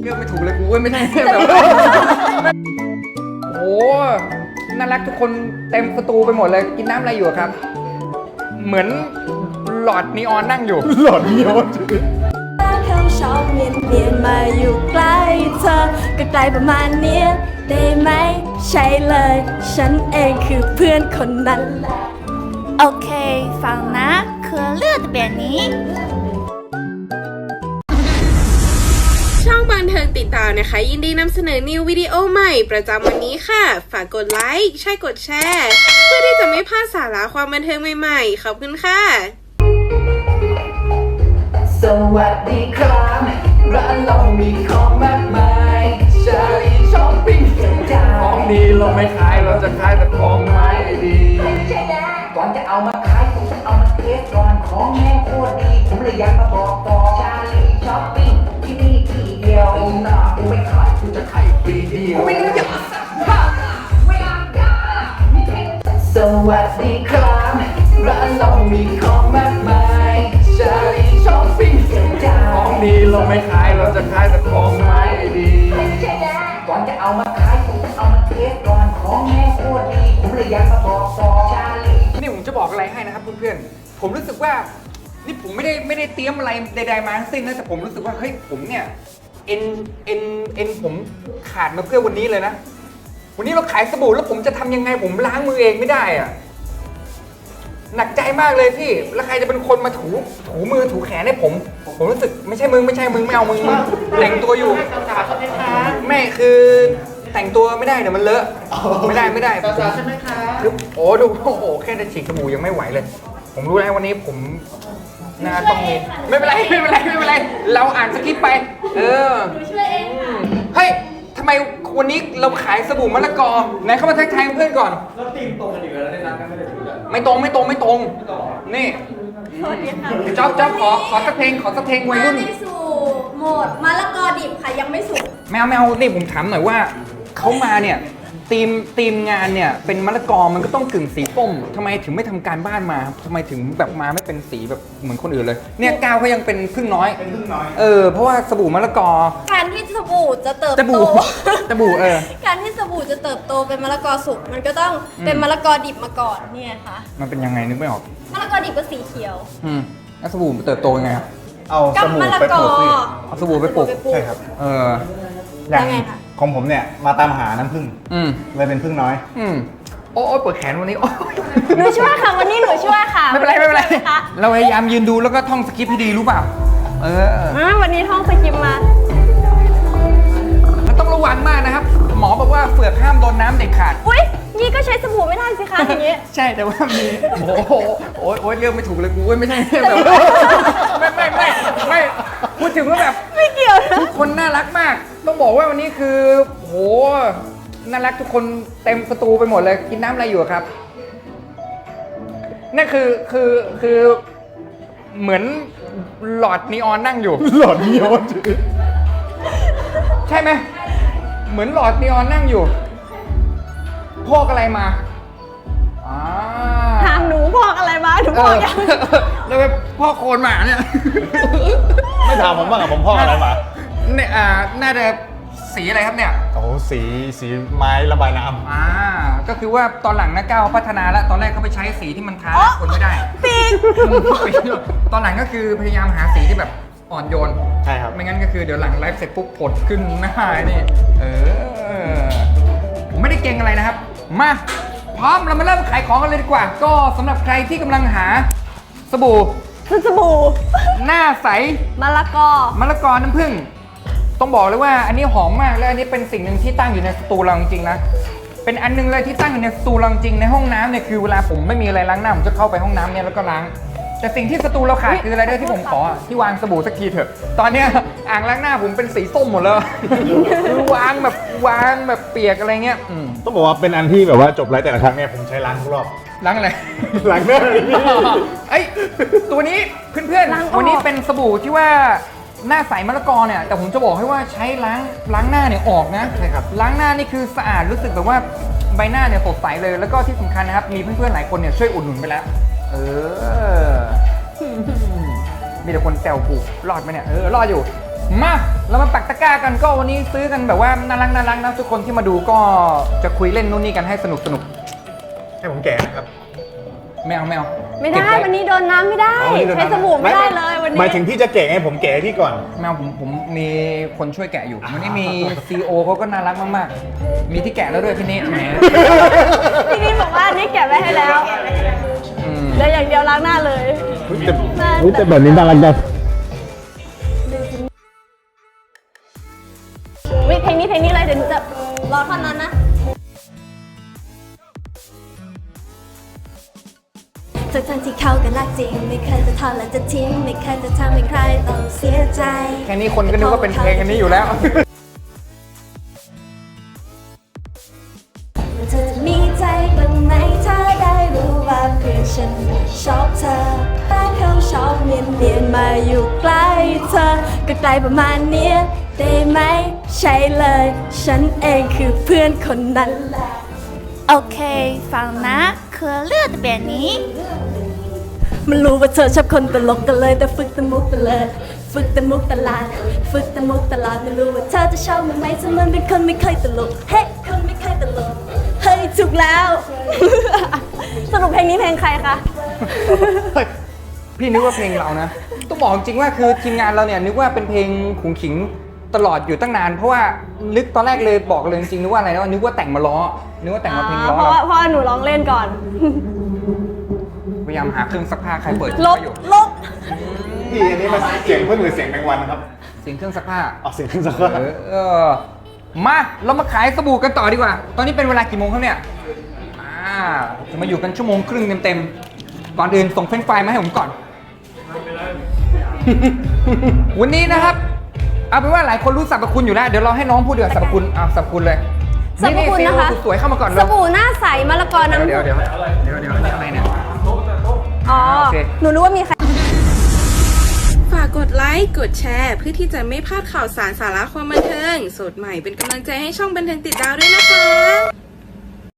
เลือกไม่ถูกเลยกูเว้ยไม่ได้แบบโอ้โหน่ารักทุกคนเต็มสตูไปหมดเลยกินน้ำอะไรอยู่อะครับ เหมือนหลอดนีออนนั่งอยู่ หลอดนีออนเขาชอบเนียนเนียนๆมาอยู่ใกล้เธอก็ไกลประมาณเนี้ยได้ไหมใช่เลย ฉันเองคือเพื่อนคนนั้นแหละโอเค ฟังนะ คือเลือดแบบนี้ามนะคะ ยินดีนำเสนอนิววิดีโอใหม่ประจำวันนี้ค่ะ ฝากกดไลค์ใช่กดแชร์ เพื่อที่จะไม่พลาดสาระความบันเทิงใหม่ๆ ขอบคุณค่ะ สวัสดีครับร้านเรามีของมากมายชาลีช้อปปิ้งเสียงจาของดีเราไม่ขาย เราจะขายแต่ของไม่ดีก่อนจะเอามาขายผมต้องเอามาเทสก่อนของแม่งโคตรดีผมเลยอยากมาบอกต่อชาลีช้อปปิ้ง สวัสดีครับ ร้านเรามีของมากมายชาลีช้อปปิ้งเสียงจาของดีเราไม่ขายเราจะขายแต่ของไม่ดีก่อนจะเอามาขายผมต้องเอามาเทสก่อนของแม่งโคตรดีผมเลยอยากมาบอกต่อชาลีนี่ผมจะบอกอะไรให้นะครับเพื่อนๆผมรู้สึกว่านี่ผมไม่ได้ไม่ได้เตรียมอะไรใดๆมาทั้งสิ้นนะแต่ผมรู้สึกว่าเฮ้ยผมเนี่ยเอ็นเอ็นเอ็นผมขาดมาเพื่อวันนี้เลยนะ วันนี้เราขายสบู่แล้วผมจะทำยังไงผมล้างมือเองไม่ได้อะหนักใจมากเลยพี่ แล้วใครจะเป็นคนมาถูถูมือถูแขนให้ผม ผมรู้สึกไม่ใช่มึงไม่ใช่มึงไม่เอามึงมึงแต่งตัวอยู่ไม่คือแต่งตัวไม่ได้เดี๋ยวมันเลอะไม่ได้ไม่ได้ สาวใช่ไหมคะคือโอ้ดูโอ้โหแค่จะฉีกสบู่ยังไม่ไหวเลย ผมรู้แล้ววันนี้ผมน่าต้องมีไม่เป็นไรไม่เป็นไรไม่เป็นไร เราอ่านสคริปต์ไป เออช่วยเองค่ะ เฮ้ยทำไม วันนี้เราขายสบู่มะละกอไหนเข้ามาทักทายเพื่อนก่อน แล้วตีมตรงกันอีกแล้วในร้านกันไม่ได้ถึงกันไม่ตรงไม่ตรงไม่ตรงนี่สวัสดีค่ะจ๊อบจ๊อบขอขอสักเพลงขอสักเพลงวัยรุ่นมาในสู่โหมดมะละกอดิบค่ะยังไม่สุก แมวแมวนี่ผมถามหน่อยว่าเขามาเนี่ย ทีมทีมงานเนี่ยเป็นมะละกอมันก็ต้องกึ่งสีส้มทำไมถึงไม่ทำการบ้านมาทำไมถึงแบบมาไม่เป็นสีแบบเหมือนคนอื่นเลย เนี่ยก้าวเขายังเป็นพึ่งน้อย เป็นพึ่งน้อย เออ เพราะว่าสบู่มะละกอ การที่สบู่จะเติบสโต บู่ สบู่เออ การที่สบู่จะเติบโตเป็นมะละกอสุกมันก็ต้องเป็นมะละกอดิบมาก่อนเนี่ยค่ะมันเป็นยังไงนึกไม่ออก มะละกอดิบก็สีเขียว อืมแล้วสบู่มันเติบโตยังไงครับเอากัสบบู่มะละไปกปอลูกสิเอาสบู่ไปปลูก ใช่ครับ เออ อย่างยังไงคะ ของผมเนี่ยมาตามหาน้ำผึ้งอืมเลยเป็นพึ่งน้อย อืมโอ้โอ้ปวดแขนวันนี้โอ้ย หนูช่วยค่ะวันนี้หนูช่วยค่ะไม่เป็นไรไม่เป็นไรคะเราพยายามยืนดูแล้วก็ท่องสคริปต์ให้ดีรู้เปล่า เออ อ่าวันนี้ท่องสกิปมา มันต้องระวังมากนะครับ หมอบอกว่าเฟือกห้ามโดนน้ำเด็ดขาด อุ้ยนี่ก็ใช้สบู่ไม่ได้สิคะอย่างนี้ ใช่แต่ว่ามี โอ้โหโอ้ยโอ้ยเรื่องไม่ถูกเลยกูเว้ยไม่ใช่แบบไม่ไม่ไม่ไม่พูดถึงว่าแบบ ไม่เกี่ยวนะ ทุกคนน่ารักมากต้อง บอกว่าวันนี้คือโหน่ารักทุกคนเต็มสตูไปหมดเลยกินน้ำอะไรอยู่อะครับนั่นคือคือคือเหมือนหลอดนีออนนั่งอยู่ หลอดนีออนใช่ไหมเหมือนหลอดนีออนนั่งอยู่พอกอะไรมาอ่าถามหนูพอกอะไรมาหนูเอพอกอยัง แล้วไปพ่อกโคนหมาเนี่ย ไม่ถามผมบ้างอะผมพ่ออะไรมา เนี่ยอ่าน่าจะ สีอะไรครับเนี่ย โอ้โหสีสีไม้ระบายน้อ่า ก็คือว่าตอนหลังนะก้าวพัฒนาแล้ว ตอนแรกเขาไปใช้สีที่มันทาคนไม่ได้ปีกตอนหลังก็คือพยายามหาสีที่แบบอ่อนโยนำใช่ครับ ไม่งั้นก็คือเดี๋ยวหลังไลฟ์เสร็จปุ๊บผดขึ้นหน้านี่ เออ ผมไม่ได้เก่งอะไรนะครับ มา พร้อมเรามาเริ่มขายของกันเลยดีกว่า ก็สำหรับใครที่กำลังหาสบู่สบู่หน้าใสมะละกอมะละกอน้ำผึ้ง ต้องบอกเลยว่าอันนี้หอมมากและอันนี้เป็นสิ่งหนึ่งที่ตั้งอยู่ในสตูเราจริงๆนะเป็นอันหนึงเลยที่ตั้งอยู่ในสตูเราจริงในห้องน้ำเนี่ยคือเวลาผมไม่มีอะไรล้างหน้าผมจะเข้าไปห้องน้ำเนี่ยแล้วก็ล้าง แต่สิ่งที่สตูเราขาดคืออะไรด้วยที่ผมขออะที่วางสบู่สักทีเถอะ ตอนเนี้ยอ่างล้างหน้าผมเป็นสีส้มหมดเลยคือวางแบบวางแบบเปียกอะไรเงี้ยอืมต้องบอกว่าเป็นอันที่แบบว่าจบไลฟ์แต่ละครั้งเนี่ยผมใช้ล้างทุกรอบล้างอะไร ล้างหน้าเลยพี่เอ้ยตัวนี้เพื่อนล้างออกๆวันนี้เป็นสบู่ที่ว่า หน้าใสมะละกอเนี่ยแต่ผมจะบอกให้ว่าใช้ล้างล้างหน้าเนี่ยออกนะใช่ครับล้างหน้านี่คือสะอาดรู้สึกแบบว่าใบหน้าเนี่ยสดใสเลย แล้วก็ที่สำคัญนะครับ มีเพื่อนๆหลายคนเนี่ยช่วยอุดหนุนไปแล้ว เออ มีแต่คนแซวกูรอดไหมเนี่ยเออรอดอยู่ มาเรามาปักตะกร้ากันก็วันนี้ซื้อกันแบบว่าน่ารักน่ารักนะทุกคนที่มาดูก็จะคุยเล่นนู่นนี่กันให้สนุกสนุกให้ผมแก่นะครับ ไม่เอาไม่เอาไม่เก็บได้ว้วันนี้โดนน้ำไม่ได้เอาวันนี้โดนใช้น้ำสบู่ไม่ได้เลยวันนี้หมายถึงพี่จะเก่งให้ผมแก่ให้พี่ก่อนไม่เอาผมผมมีคนช่วยแกะอยู่วันนี้มีซีโอเขาก็น่ารักมากๆ มีที่แกะแล้วด้วยพี่นี่แหมพี่นี่บอกว่าอันนี่แกะไว้ให้แล้วอืมเหลืออย่างเดียวล้างหน้าเลยแต่แต่แบบนี้น่ารักจังวิเพลงนี้เพลงนี้เลยเดี๋ยวหนูจะรอท่อนนั้นนะ ทั้งทั้งๆที่เขาก็รักจริง ไม่เคยจะทอดและจะทิ้ง ไม่เคยจะทำให้ใครต้องเสียใจ แค่นี้คนก็นึกว่าเป็นเพลงอันนี้อยู่แล้ว เธอจะมีใจบ้างไหมถ้าได้รู้ว่าเพื่อนฉันชอบเธอแต่เขาชอบเนียนเนียนๆมาอยู่ใกล้เธอก็ไกลประมาณเนี้ยได้ไหมใช่เลย ฉันเองคือเพื่อนคนนั้นแหละ โอเค ฟังนะ คือเลือดแบบนี้ มันรู้ว่าเธอชอบคนตลกกันเลย แต่ฝึกแต่มุกตลอดฝึกแต่มุกตลาด ฝึกแต่มุกตลาดไม่รู้ว่าเธอจะชอบมันไหมถ้ามันเป็นคนไม่เคยตลกเฮ้ยคนไม่เคยตลกเฮ้ยถูกแล้ว สรุปเพลงนี้เพลงใครคะพี่นึกว่าเพลงเรานะ ต้องบอกจริงๆว่าคือทีมงานเราเนี่ยนึกว่าเป็นเพลงขุงขิงตลอดอยู่ตั้งนาน เพราะว่านึกตอนแรกเลยบอกเลยจริงๆนึกว่าอะไรนะนึกว่าแต่งมาล้อ นึกว่าแต่งมาเพลงล้อเพราะเรา ว่าเพราะว่าหนูร้องเล่นก่อนพยายามหาเครื่องซักผ้าใครเปิดลบอยู่ลบพี่อันนี้มันเสียงเพื่อนหรือเสียงแมงวันนะครับเสียงเครื่องซักผ้าเอาเสียงสักว่าเออเออมาเรามาขายสบู่กันต่อดีกว่า ตอนนี้เป็นเวลากี่โมงครับเนี่ยอ่าจะมาอยู่กันชั่วโมงครึ่งเต็มๆก่อนอื่นส่งเฟรนช์ฟรายมาให้ผมก่อนวันนี้นะครับ เอาเป็นว่าหลายคนรู้สรรพคุณอยู่แล้วเดี๋ยวเราให้น้องพูดเดือดสรรพคุณเอาสรรพคุณเลยสรรพคุณนี่นะคะๆสวยๆเข้ามาก่อนสเลยบู่หน้าใสมะละกอน้ำเดี๋ยวเดี๋ยว โอเค หนูนึกว่ามีใคร ฝากกดไลค์ กดแชร์ เพื่อที่จะไม่พลาดข่าวสารสาระความบันเทิง สดใหม่เป็นกำลังใจให้ช่องบันเทิงติดดาวด้วยนะคะ